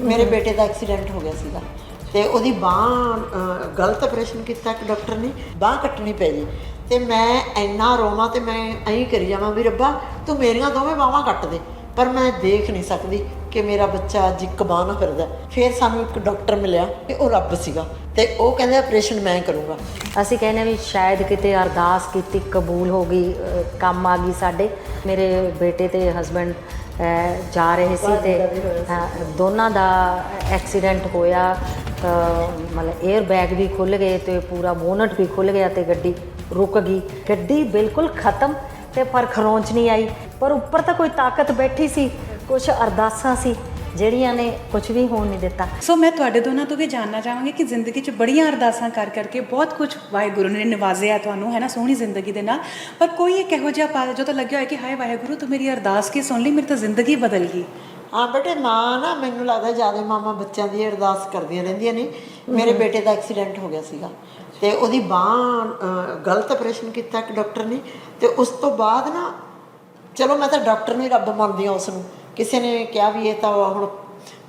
ਮੇਰੇ ਬੇਟੇ ਦਾ ਐਕਸੀਡੈਂਟ ਹੋ ਗਿਆ ਸੀਗਾ। ਤੇ ਉਹਦੀ ਬਾਹ ਗਲਤ ਆਪਰੇਸ਼ਨ ਕੀਤਾ ਇੱਕ ਡਾਕਟਰ ਨੇ, ਬਾਹ ਕੱਟਣੀ ਪੈ ਗਈ। ਤੇ ਮੈਂ ਇੰਨਾ ਰੋਵਾਂ ਤੇ ਮੈਂ ਐਂ ਕਰੀ ਜਾਵਾਂ, ਵੀ ਰੱਬਾ, ਤੂੰ ਮੇਰੀਆਂ ਦੋਵੇਂ ਬਾਹਾਂ ਕੱਟ ਦੇ। ਪਰ ਮੈਂ ਦੇਖ ਨਹੀਂ ਸਕਦੀ ਕਿ ਮੇਰਾ ਬੱਚਾ ਅੱਜ ਇੱਕ ਬਾਂਹ ਨਾਲ ਫਿਰਦਾ ਫਿਰ ਸਾਨੂੰ ਇੱਕ ਡਾਕਟਰ ਮਿਲਿਆ ਕਿ ਉਹ ਰੱਬ ਸੀਗਾ। ਤੇ ਉਹ ਕਹਿੰਦੇ ਆਪਰੇਸ਼ਨ ਮੈਂ ਕਰੂੰਗਾ। ਅਸੀਂ ਕਹਿੰਦੇ ਵੀ ਸ਼ਾਇਦ ਕਿਤੇ ਅਰਦਾਸ ਕੀਤੀ, ਕਬੂਲ ਹੋ ਗਈ ਕੰਮ ਆ ਗਈ ਸਾਡੇ। ਮੇਰੇ ਬੇਟੇ ਤੇ ਹਸਬੰਡ ਜਾ ਰਹੇ ਸੀ ਤੇ ਦੋਨਾਂ ਦਾ ਐਕਸੀਡੈਂਟ ਹੋਇਆ ਮਤਲਬ 에ਅਰ ਬੈਗ ਵੀ ਖੁੱਲ ਗਏ ਤੇ ਪੂਰਾ ਬੋਨਟ ਵੀ ਖੁੱਲ ਗਿਆ ਤੇ ਗੱਡੀ ਰੁਕ ਗਈ। ਗੱਡੀ ਬਿਲਕੁਲ ਖਤਮ ਤੇ ਪਰ ਖਰੋਂਚ ਨਹੀਂ ਆਈ, ਪਰ ਉੱਪਰ ਤਾਂ ਕੋਈ ਤਾਕਤ ਬੈਠੀ ਸੀ ਕੁਝ ਅਰਦਾਸਾਂ ਸੀ। ਜਿਹੜੀਆਂ ਨੇ ਕੁਝ ਵੀ ਹੋਣ ਨਹੀਂ ਦਿੱਤਾ। ਸੋ ਮੈਂ ਤੁਹਾਡੇ ਦੋਨਾਂ ਤੋਂ ਵੀ ਜਾਨਣਾ ਚਾਹਾਂਗੀ ਕਿ ਜ਼ਿੰਦਗੀ 'ਚ ਬੜੀਆਂ ਅਰਦਾਸਾਂ ਕਰ ਕਰਕੇ ਬਹੁਤ ਕੁਝ ਵਾਹਿਗੁਰੂ ਨੇ ਨਿਵਾਜ਼ਿਆ ਤੁਹਾਨੂੰ ਹੈ ਨਾ ਸੋਹਣੀ ਜ਼ਿੰਦਗੀ ਦੇ ਨਾਲ। ਪਰ ਕੋਈ ਇੱਕ ਇਹੋ ਜਿਹਾ ਪਲ ਜਦੋਂ ਲੱਗਿਆ ਹੋਇਆ ਕਿ ਹਾਏ ਵਾਹਿਗੁਰੂ ਤੂੰ ਮੇਰੀ ਅਰਦਾਸ ਕੀ ਸੁਣ ਲਈ ਮੇਰੀ ਤਾਂ ਜ਼ਿੰਦਗੀ ਬਦਲ ਗਈ। ਹਾਂ ਬੇਟੇ ਮਾਂ ਨਾ ਮੈਨੂੰ ਲੱਗਦਾ ਜ਼ਿਆਦਾ ਮਾਮਾ ਬੱਚਿਆਂ ਦੀ ਅਰਦਾਸ ਕਰਦੀਆਂ ਰਹਿੰਦੀਆਂ ਨੇ। ਮੇਰੇ ਬੇਟੇ ਦਾ ਐਕਸੀਡੈਂਟ ਹੋ ਗਿਆ ਸੀਗਾ ਤੇ ਉਹਦੀ ਬਾਹ ਗਲਤ ਆਪਰੇਸ਼ਨ ਕੀਤਾ ਕਿ ਡਾਕਟਰ ਨੇ ਤੇ ਉਸ ਤੋਂ ਬਾਅਦ ਨਾ ਚਲੋ ਮੈਂ ਤਾਂ ਡਾਕਟਰ ਨੂੰ ਹੀ ਰੱਬ ਮੰਨਦੀ ਹਾਂ ਉਸ ਨੂੰ। ਕਿਸੇ ਨੇ ਕਿਹਾ ਵੀ ਇਹ ਤਾਂ ਹੁਣ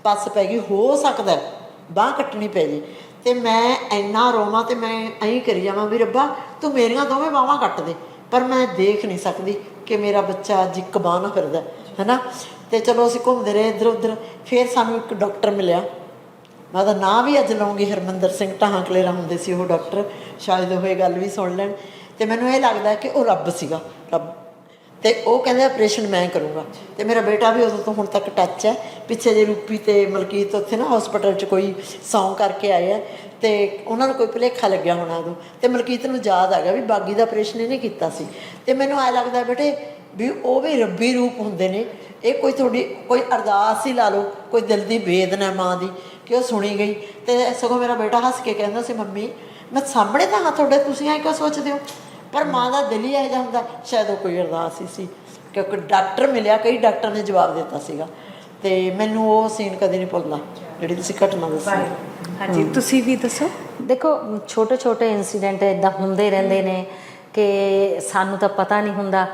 ਪੱਸ ਪੈ ਗਈ, ਹੋ ਸਕਦਾ ਬਾਹ ਕੱਟਣੀ ਪੈ ਜੇ। ਤੇ ਮੈਂ ਇੰਨਾ ਰੋਵਾਂ ਤੇ ਮੈਂ ਐਂ ਕਰੀ ਜਾਵਾਂ ਵੀ ਰੱਬਾ, ਤੂੰ ਮੇਰੀਆਂ ਦੋਵੇਂ ਬਾਹਾਂ ਕੱਟ ਦੇ। ਪਰ ਮੈਂ ਦੇਖ ਨਹੀਂ ਸਕਦੀ ਕਿ ਮੇਰਾ ਬੱਚਾ ਅੱਜ ਇੱਕ ਬਾਂਹ ਨਾਲ ਫਿਰਦਾ ਹੈਨਾ? ਤੇ ਚਲੋ ਅਸੀਂ ਘੁੰਮਦੇ ਰਹੇ ਇੱਧਰ ਉੱਧਰ। ਫਿਰ ਸਾਨੂੰ ਇੱਕ ਡਾਕਟਰ ਮਿਲਿਆ। ਮੈਂ ਉਹਦਾ ਨਾਂ ਵੀ ਅੱਜ ਲਵਾਂਗੀ ਹਰਮੰਦਰ ਸਿੰਘ ਢਾਹਾਂ ਹੁੰਦੇ ਸੀ ਉਹ ਡਾਕਟਰ। ਸ਼ਾਇਦ ਉਹ ਇਹ ਗੱਲ ਵੀ ਸੁਣ ਲੈਣ। ਤੇ ਮੈਨੂੰ ਇਹ ਲੱਗਦਾ ਕਿ ਉਹ ਰੱਬ ਸੀਗਾ। ਰੱਬ ਤੇ ਉਹ ਕਹਿੰਦੇ ਆਪਰੇਸ਼ਨ ਮੈਂ ਕਰੂੰਗਾ। ਤੇ ਮੇਰਾ ਬੇਟਾ ਵੀ ਉਦੋਂ ਤੋਂ ਹੁਣ ਤੱਕ ਟੱਚ ਹੈ। ਪਿੱਛੇ ਜੇ ਰੂਪੀ ਤੇ ਮਲਕੀਤ ਉੱਥੇ ਨਾ ਹਸਪੀਟਲ 'ਚ ਕੋਈ ਸੌਂ ਕਰਕੇ ਆਏ ਆ। ਤੇ ਉਹਨਾਂ ਨੂੰ ਕੋਈ ਭੁਲੇਖਾ ਲੱਗਿਆ ਹੋਣਾ ਉਦੋਂ। ਤੇ ਮਲਕੀਤ ਨੂੰ ਯਾਦ ਆ ਗਿਆ ਵੀ ਬਾਗੀ ਦਾ ਆਪਰੇਸ਼ਨ ਇਹਨੇ ਕੀਤਾ ਸੀ। ਤੇ ਮੈਨੂੰ ਐ ਲੱਗਦਾ ਬੇਟੇ ਵੀ ਉਹ ਵੀ ਰੱਬੀ ਰੂਪ ਹੁੰਦੇ ਨੇ। ਇਹ ਕੋਈ ਤੁਹਾਡੀ, ਕੋਈ ਅਰਦਾਸ ਹੀ ਲਾ ਲਓ, ਕੋਈ ਦਿਲ ਦੀ ਵੇਦਨਾ ਮਾਂ ਦੀ ਕਿ ਉਹ ਸੁਣੀ ਗਈ। ਤੇ ਸਗੋਂ ਮੇਰਾ ਬੇਟਾ ਹੱਸ ਕੇ ਕਹਿੰਦਾ ਸੀ, ਮੰਮੀ, ਮੈਂ ਸਾਹਮਣੇ ਤਾਂ ਹਾਂ ਤੁਹਾਡੇ, ਤੁਸੀਂ ਐਂ ਕਿਉਂ ਸੋਚਦੇ ਹੋ? ਪਰ ਮਾਂ ਦਾ ਦਿਲ ਹੀ ਇਹੋ ਜਿਹਾ ਹੁੰਦਾ ਸ਼ਾਇਦ ਉਹ ਕੋਈ ਅਰਦਾਸ ਹੀ ਸੀ ਕਿਉਂਕਿ ਡਾਕਟਰ ਮਿਲਿਆ ਕਈ ਡਾਕਟਰ ਨੇ ਜਵਾਬ ਦਿੱਤਾ ਸੀਗਾ। ਤੇ ਮੈਨੂੰ ਉਹ ਸੀਨ ਕਦੇ ਨਹੀਂ ਭੁੱਲਦਾ ਜਿਹੜੀ ਤੁਸੀਂ ਘਟਨਾ ਦੱਸੀ। ਹਾਂਜੀ ਤੁਸੀਂ ਵੀ ਦੱਸੋ। ਦੇਖੋ ਛੋਟੇ ਛੋਟੇ ਇਨਸੀਡੈਂਟ ਇਦਾਂ ਹੁੰਦੇ ਰਹਿੰਦੇ ਨੇ ਕਿ ਸਾਨੂੰ ਤਾਂ ਪਤਾ ਨਹੀਂ ਹੁੰਦਾ।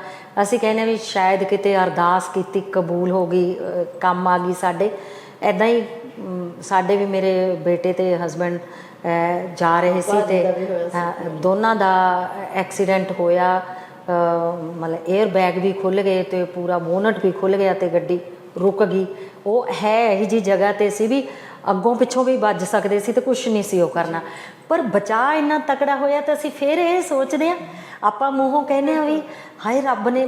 ਅਸੀਂ ਕਹਿੰਦੇ ਵੀ ਸ਼ਾਇਦ ਕਿਤੇ ਅਰਦਾਸ ਕੀਤੀ ਕਬੂਲ ਹੋ ਗਈ ਕੰਮ ਆ ਗਈ ਸਾਡੇ। ਐਦਾਂ ਹੀ ਸਾਡੇ ਵੀ ਮੇਰੇ ਬੇਟੇ ਤੇ ਹਸਬੰਡ ਜਾ ਰਹੇ ਸੀ ਤੇ ਦੋਨਾਂ ਦਾ ਐਕਸੀਡੈਂਟ ਹੋਇਆ ਮਤਲਬ 에ਅਰ ਬੈਗ ਵੀ ਖੁੱਲ ਗਏ ਤੇ ਪੂਰਾ ਬੋਨਟ ਵੀ ਖੁੱਲ ਗਿਆ ਤੇ ਗੱਡੀ ਰੁਕ ਗਈ। ਉਹ ਹੈ ਇਹੀ ਜੀ ਜਗ੍ਹਾ ਤੇ ਸੀ ਵੀ ਅੱਗੋਂ ਪਿੱਛੋਂ ਵੀ ਵੱਜ ਸਕਦੇ ਸੀ ਤੇ ਕੁਝ ਨਹੀਂ ਸੀ ਉਹ ਕਰਨਾ। ਪਰ ਬਚਾ ਇੰਨਾ ਤਕੜਾ ਹੋਇਆ ਤਾਂ ਅਸੀਂ ਫੇਰ ਇਹ ਸੋਚਦੇ ਆ ਆਪਾਂ ਮੂੰਹੋਂ ਕਹਿੰਦੇ ਆ ਵੀ ਹਾਏ ਰੱਬ ਨੇ।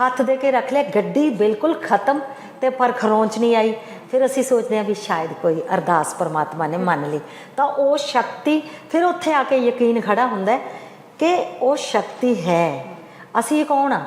ਹੱਥ ਦੇ ਕੇ ਰੱਖ ਲਿਆ ਗੱਡੀ ਬਿਲਕੁਲ ਖਤਮ ਤੇ ਪਰ ਖਰੋਂਚ ਨਹੀਂ ਆਈ। ਫਿਰ ਅਸੀਂ ਸੋਚਦੇ ਹਾਂ ਵੀ ਸ਼ਾਇਦ ਕੋਈ ਅਰਦਾਸ ਪਰਮਾਤਮਾ ਨੇ ਮੰਨ ਲਈ। ਤਾਂ ਉਹ ਸ਼ਕਤੀ, ਫਿਰ ਉੱਥੇ ਆ ਕੇ ਯਕੀਨ ਖੜਾ ਹੁੰਦਾ ਕਿ ਉਹ ਸ਼ਕਤੀ ਹੈ। ਅਸੀਂ ਕੌਣ ਆ?